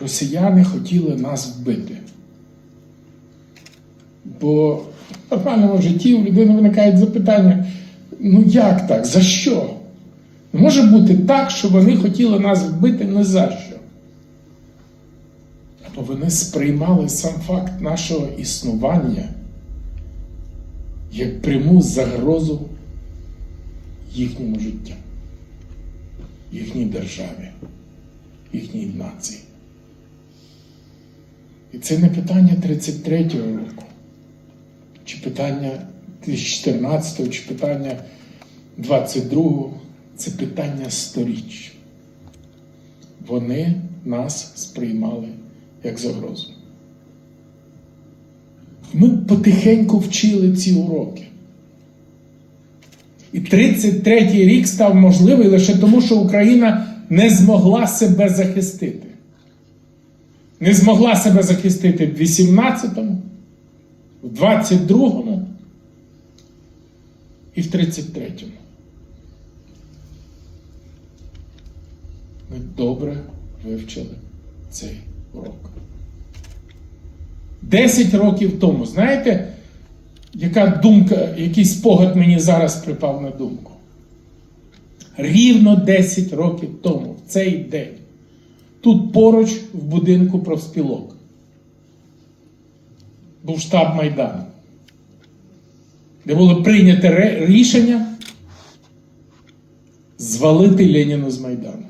росіяни хотіли нас вбити. Бо в нормальному житті у людини виникають запитання: ну як так? За що? Може бути так, що вони хотіли нас вбити не за що. Або вони сприймали сам факт нашого існування як пряму загрозу їхньому життю, їхній державі, їхній нації. І це не питання 33-го року, чи питання 2014-го, чи питання 22-го. Це питання сторіч. Вони нас сприймали як загрозу. Ми потихеньку вчили ці уроки. І 33-й рік став можливий лише тому, що Україна не змогла себе захистити. Не змогла себе захистити в 18-му, в 22-му і в 33-му. Ми добре вивчили цей урок. Десять років тому, знаєте, яка думка, який спогад мені зараз припав на думку? Рівно 10 років тому, в цей день, тут поруч в будинку профспілок був штаб Майдану, де було прийнято рішення звалити Леніна з Майдану.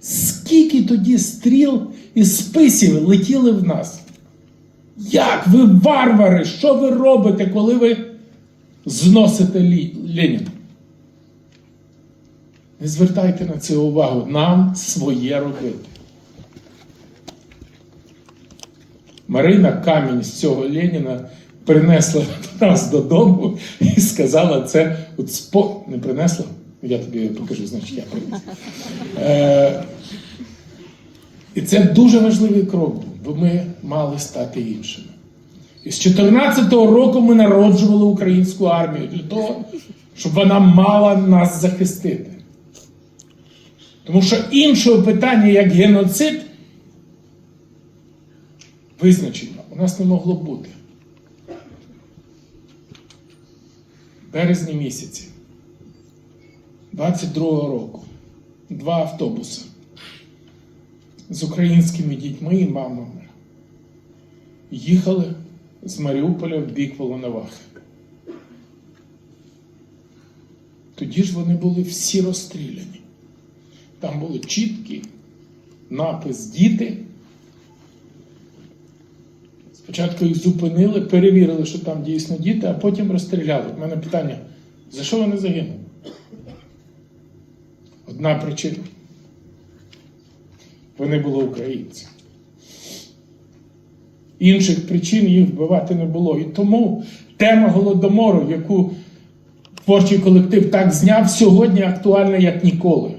Скільки тоді стріл і списів летіли в нас? Як ви варвари? Що ви робите, коли ви зносите Леніна? Не звертайте на це увагу. Нам своє робити. Марина камінь з цього Леніна принесла нас додому і сказала це от спо... не принесла. Я тобі покажу, значить я приніс. Е, і це дуже важливий крок був, бо ми мали стати іншими. І з 14-го року ми народжували українську армію для того, щоб вона мала нас захистити. Тому що іншого питання, як геноцид, визначено, у нас не могло бути. В березні місяці 22-го року два автобуси з українськими дітьми і мамами їхали з Маріуполя в бік Волновахи. Тоді ж вони були всі розстріляні. Там були чіткий напис діти. Спочатку їх зупинили, перевірили, що там дійсно діти, а потім розстріляли. У мене питання: за що вони загинули? Одна причина. Вони були українці. Інших причин їх вбивати не було. І тому тема голодомору, яку творчий колектив так зняв, сьогодні актуальна як ніколи.